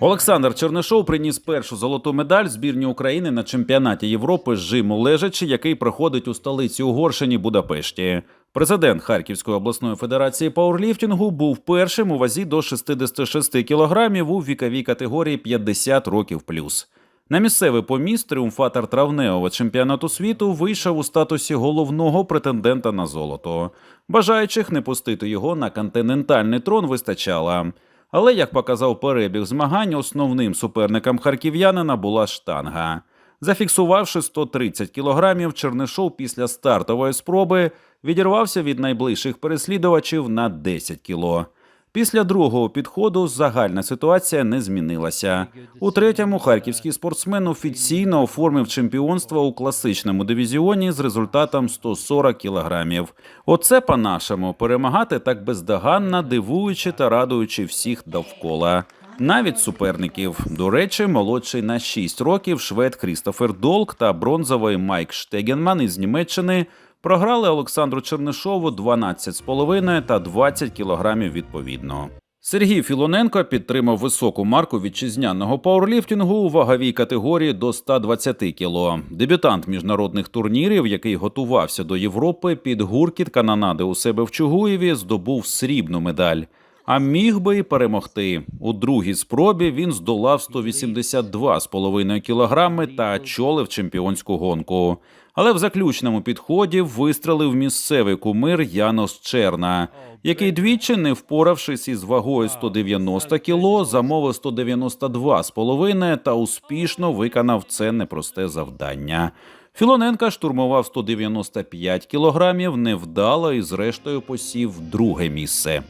Олександр Чернишов приніс першу золоту медаль збірні України на чемпіонаті Європи з жиму лежачи, який проходить у столиці Угорщині Будапешті. Президент Харківської обласної федерації пауерліфтингу був першим у вазі до 66 кілограмів у віковій категорії 50 років плюс. На місцевий поміст тріумфатор травневого чемпіонату світу вийшов у статусі головного претендента на золото. Бажаючих не пустити його на континентальний трон вистачало. Але, як показав перебіг змагань, основним суперником харків'янина була штанга. Зафіксувавши 130 кілограмів, Чернишов після стартової спроби відірвався від найближчих переслідувачів на 10 кіло. Після другого підходу загальна ситуація не змінилася. У третьому харківський спортсмен офіційно оформив чемпіонство у класичному дивізіоні з результатом 140 кілограмів. Оце по-нашому перемагати так бездоганно, дивуючи та радуючи всіх довкола. Навіть суперників. До речі, молодший на 6 років швед Крістофер Долк та бронзовий Майк Штегенман із Німеччини програли Олександру Чернишову 12,5 та 20 кілограмів відповідно. Сергій Філоненко підтримав високу марку вітчизняного пауерліфтингу у ваговій категорії до 120 кіло. Дебютант міжнародних турнірів, який готувався до Європи під гуркіт канонади у себе в Чугуєві, здобув срібну медаль. А міг би і перемогти. У другій спробі він здолав 182,5 кілограми та очолив чемпіонську гонку. Але в заключному підході вистрелив місцевий кумир Янос Черна, який двічі, не впоравшись із вагою 190 кіло, замовив 192,5 та успішно виконав це непросте завдання. Філоненка штурмував 195 кілограмів, невдало і зрештою посів друге місце.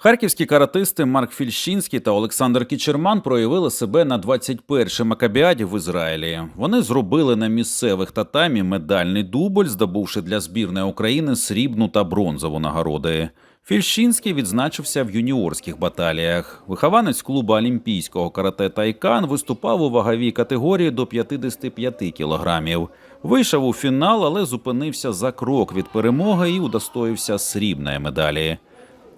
Харківські каратисти Марк Фільщинський та Олександр Кічерман проявили себе на 21-й макабіаді в Ізраїлі. Вони зробили на місцевих татамі медальний дубль, здобувши для збірної України срібну та бронзову нагороди. Фільщинський відзначився в юніорських баталіях. Вихованець клубу олімпійського карате Тайкан виступав у ваговій категорії до 55 кілограмів. Вийшов у фінал, але зупинився за крок від перемоги і удостоївся срібної медалі.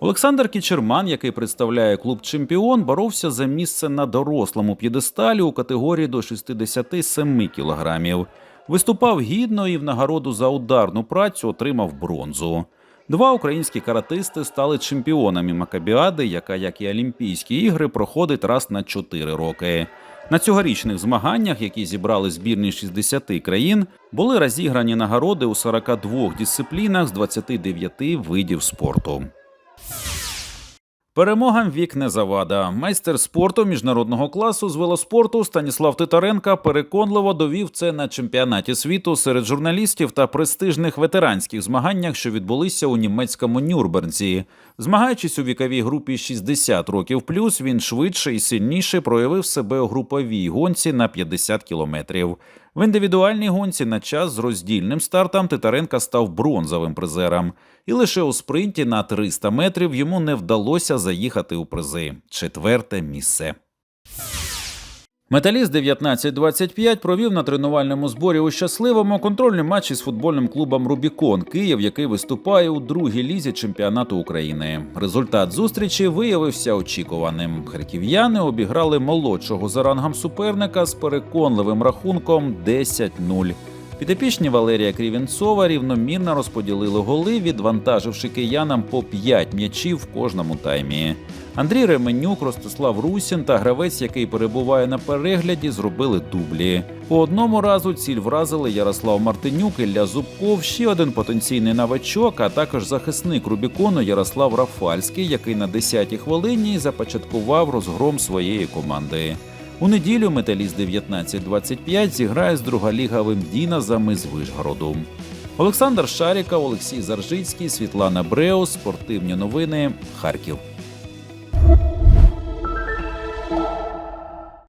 Олександр Кічерман, який представляє клуб Чемпіон, боровся за місце на дорослому п'єдесталі у категорії до 67 кілограмів. Виступав гідно і в нагороду за ударну працю отримав бронзу. Два українські каратисти стали чемпіонами Макабіади, яка, як і Олімпійські ігри, проходить раз на 4 роки. На цьогорічних змаганнях, які зібрали збірні 60 країн, були розіграні нагороди у 42 дисциплінах з 29 видів спорту. Перемогам вік не завада. Майстер спорту міжнародного класу з велоспорту Станіслав Титаренка переконливо довів це на чемпіонаті світу серед журналістів та престижних ветеранських змаганнях, що відбулися у німецькому Нюрнберзі. Змагаючись у віковій групі 60 років плюс, він швидше і сильніше проявив себе у груповій гонці на 50 кілометрів. В індивідуальній гонці на час з роздільним стартом Титаренка став бронзовим призером, і лише у спринті на 300 метрів йому не вдалося заїхати у призи. Четверте місце. Металіст 1925 провів на тренувальному зборі у щасливому контрольний матч із футбольним клубом Рубікон Київ, який виступає у другій лізі чемпіонату України. Результат зустрічі виявився очікуваним. Харків'яни обіграли молодшого за рангом суперника з переконливим рахунком 10-0. Підопічні Валерія Крівінцова рівномірно розподілили голи, відвантаживши киянам по 5 м'ячів в кожному таймі. Андрій Ременюк, Ростислав Русін та гравець, який перебуває на перегляді, зробили дублі. По одному разу ціль вразили Ярослав Мартинюк, Ілля Зубков, ще один потенційний новачок, а також захисник Рубікону Ярослав Рафальський, який на 10-й хвилині започаткував розгром своєї команди. У неділю металіст 1925 зіграє з другаліговим Діназами з Вишгородом. Олександр Шаріка, Олексій Заржицький, Світлана Бреус, спортивні новини, Харків.